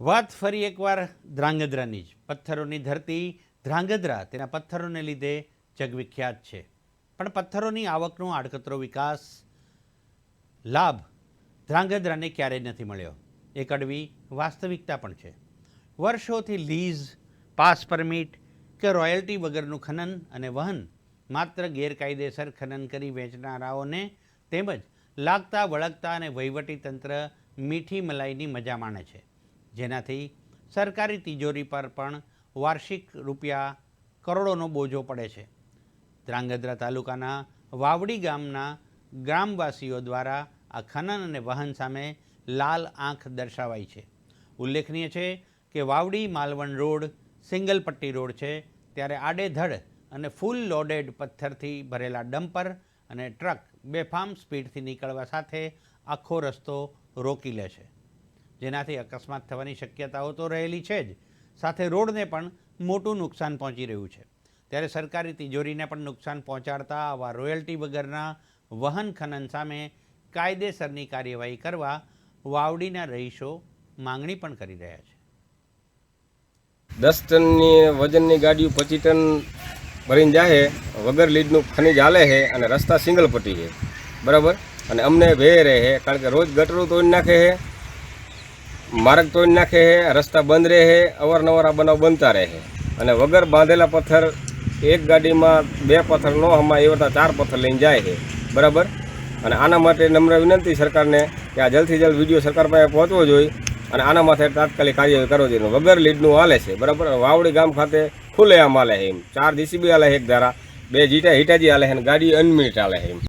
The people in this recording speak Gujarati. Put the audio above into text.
વાત ફરી એકવાર ધ્રાંગધ્રાની જ. પથ્થરોની ધરતી ધ્રાંગધ્રા, તેના પથ્થરોને લીધે જગવિખ્યાત છે. પણ પથ્થરોની આવકનો આડકતરો વિકાસ, લાભ ધ્રાંગધ્રાને ક્યારેય નથી મળ્યો. એ કડવી વાસ્તવિકતા પણ છે. વર્ષોથી લીઝ, પાસ પરમિટ કે રોયલ્ટી વગરનું ખનન અને વહન માત્ર ગેરકાયદેસર ખનન કરી વેચનારાઓને તેમજ લાગતા, વળગતા અને વહીવટી તંત્ર મીઠી મલાઈની મજા માણે છે. જેનાથી સરકારી તિજોરી પર પણ વાર્ષિક રૂપિયા કરોડોનો બોજો પડે છે. ધ્રાંગધ્રા તાલુકાના વાવડી ગામના ગ્રામવાસીઓ દ્વારા આ ખનન અને વહન સામે લાલ આંખ દર્શાવાઈ છે. ઉલ્લેખનીય છે કે વાવડી માલવણ રોડ સિંગલ પટ્ટી રોડ છે, ત્યારે આડેધડ અને ફૂલ લોડેડ પથ્થરથી ભરેલા ડમ્પર અને ટ્રક બેફામ સ્પીડથી નીકળવા સાથે આખો રસ્તો રોકી લે છે. જેનાથી અકસ્માત થવાની શક્યતાઓ તો રહેલી છે જ. સાથે રોડને પણ મોટું નુકસાન પહોંચી રહ્યું છે. ત્યારે સરકારી તિજોરીને પણ નુકસાન પહોંચાડતા આવા રોયલ્ટી વગરના વહન ખનન સામે કાયદેસરની કાર્યવાહી કરવા વાવડીના રહીશો માંગણી પણ કરી રહ્યા છે. દસ ટનની વજનની ગાડીઓ પચીસ ટન ભરીને જાય વગર લીડનું ખનીજ હાલે છે અને રસ્તા સિંગલ પટ્ટી છે બરાબર? અને અમને ભે રહે કારણ કે રોજ ગટરું તોડી નાખે છે માર્ગ તોડી નાખે છે રસ્તા બંધ રહે છે અવારનવાર આ બનાવ બનતા રહે છે અને વગર બાંધેલા પથ્થર, એક ગાડીમાં બે પથ્થર ન હમાય એ તો ચાર પથ્થર લઈને જાય છે બરાબર? અને આના માટે નમ્ર વિનંતી સરકારને કે આ જલ્દથી જલ્દ વીડિયો સરકાર પાસે પહોંચવો જોઈએ અને આના માથે તાત્કાલિક કાર્યવાહી કરવો જોઈએ. વગર લીડનું હાલે છે, બરાબર? વાવડી ગામ ખાતે ખુલ્લે આમ હાલે છે એમ. ચાર જીસીબી હાલે છે એક ધારા, બે જીટા હિટાજી હાલે છે અને ગાડી અનમિનિટ હાલે છે એમ.